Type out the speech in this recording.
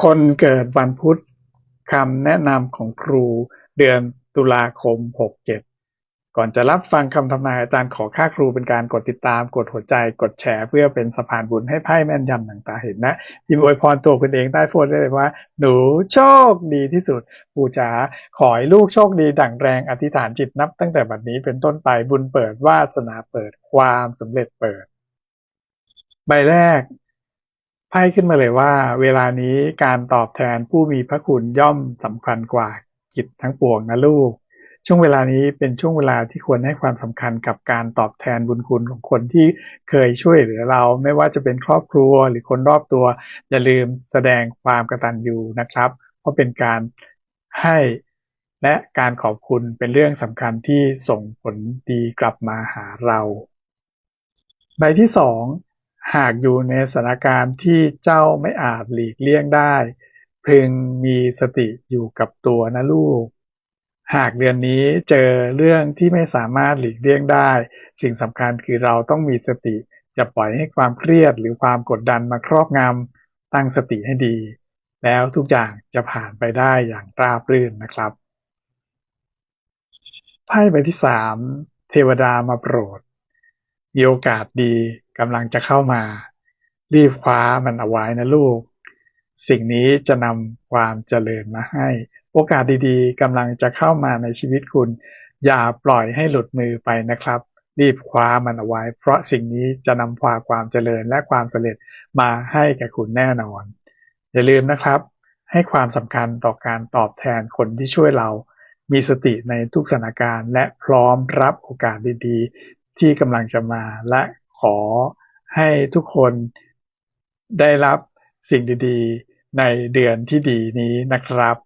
คนเกิดวันพุธคำแนะนำของครูเดือนตุลาคม 67 ก่อนจะรับฟังคำทำนายอาจารย์ขอค่าครูเป็นการกดติดตาม กดหัวใจ กดแชร์ เพื่อเป็นสะพานบุญให้ไพ่แม่นยำหนังตาเห็นนะพิมพ์อวยพรตัวคุณเองได้โพสได้เลยว่า หนูโชคดีที่สุด ปู่จ๋าขอให้ลูกโชคดีดั่งแรงอธิษฐานจิตนับ ตั้งแต่บัดนี้เป็นต้นไปบุญเปิดวาสนาเปิดความสำเร็จเปิด ใบแรก ไพ่ขึ้นมาเลยว่า เวลานี้การตอบแทนผู้มีพระคุณย่อมสำคัญกว่ากิจทั้งปวงนะลูก ช่วงเวลานี้เป็นช่วงเวลาที่ควรให้ความสำคัญกับการตอบแทนบุญคุณของคนที่เคยช่วยเหลือเรา ไม่ว่าจะเป็นครอบครัวหรือคนรอบตัว อย่าลืมแสดงความกตัญญูนะครับ เพราะเป็นการให้และการขอบคุณเป็นเรื่องสำคัญที่ส่งผลดีกลับมาหาเรา ใบที่สอง หากอยู่ในสถานการณ์ที่เจ้าไม่อาจหลีกเลี่ยงได้ พึงมีสติอยู่กับตัวนะลูก หากเดือนนี้เจอเรื่องที่ไม่สามารถหลีกเลี่ยงได้ สิ่งสำคัญคือเราต้องมีสติ อย่าปล่อยให้ความเครียดหรือความกดดันมาครอบงำตั้งสติให้ดี แล้วทุกอย่างจะผ่านไปได้อย่างราบรื่นนะครับไพ่ใบที่สามเทวดามาโปรด มีโอกาสดีกำลังจะเข้ามา รีบคว้ามันเอาไว้นะลูก สิ่งนี้จะนำความเจริญมาให้ โอกาสดีๆกำลังจะเข้ามาในชีวิตคุณ อย่าปล่อยให้หลุดมือไปนะครับ รีบคว้ามันเอาไว้ เพราะสิ่งนี้จะนำพาความเจริญและความสำเร็จมาให้แก่คุณแน่นอน อย่าลืมนะครับ ให้ความสำคัญต่อการตอบแทนคนที่ช่วยเรามีสติในทุกสถานการณ์และพร้อมรับโอกาสดีๆ ที่กำลังจะมา และขอให้ทุกคนได้รับสิ่งดีๆ ในเดือนที่ดีนี้นะครับ